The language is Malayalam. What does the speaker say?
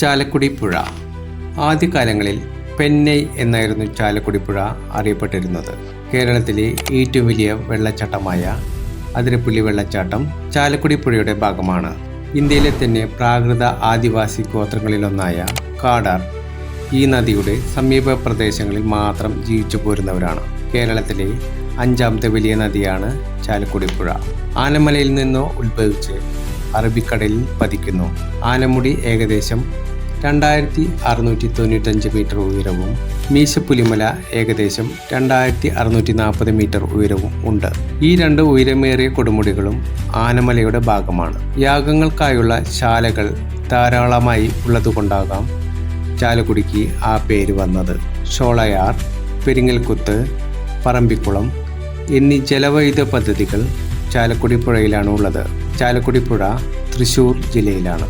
ചാലക്കുടി പുഴ ആദ്യകാലങ്ങളിൽ പെന്നൈ എന്നായിരുന്നു ചാലക്കുടി പുഴ അറിയപ്പെട്ടിരുന്നത്. കേരളത്തിലെ ഏറ്റവും വലിയ വെള്ളച്ചാട്ടമായ അതിരപ്പുള്ളി വെള്ളച്ചാട്ടം ചാലക്കുടി പുഴയുടെ ഭാഗമാണ്. ഇന്ത്യയിലെ തന്നെ പ്രാകൃത ആദിവാസി ഗോത്രങ്ങളിലൊന്നായ കാടാർ ഈ നദിയുടെ സമീപ പ്രദേശങ്ങളിൽ മാത്രം ജീവിച്ചു പോരുന്നവരാണ്. കേരളത്തിലെ അഞ്ചാമത്തെ വലിയ നദിയാണ് ചാലക്കുടി പുഴ ആനമലയിൽ നിന്നോ ഉത്ഭവിച്ച് അറബിക്കടലിൽ പതിക്കുന്നു. ആനമുടി ഏകദേശം രണ്ടായിരത്തി അറുന്നൂറ്റി തൊണ്ണൂറ്റഞ്ച് മീറ്റർ ഉയരവും മീശപ്പുലിമല ഏകദേശം രണ്ടായിരത്തി അറുന്നൂറ്റി നാൽപ്പത് മീറ്റർ ഉയരവും ഉണ്ട്. ഈ രണ്ട് ഉയരമേറിയ കൊടുമുടികളും ആനമലയുടെ ഭാഗമാണ്. യാഗങ്ങൾക്കായുള്ള ശാലകൾ ധാരാളമായി ഉള്ളതുകൊണ്ടാകാം ചാലക്കുടിക്ക് ആ പേര് വന്നത്. ഷോളയാർ പെരിങ്ങൽക്കുത്ത് പറമ്പിക്കുളം എന്നീ ജലവൈദ്യ പദ്ധതികൾ ചാലക്കുടി പുഴയിലാണ് ഉള്ളത്. ചാലക്കുടി പുഴ തൃശ്ശൂർ ജില്ലയിലാണ്.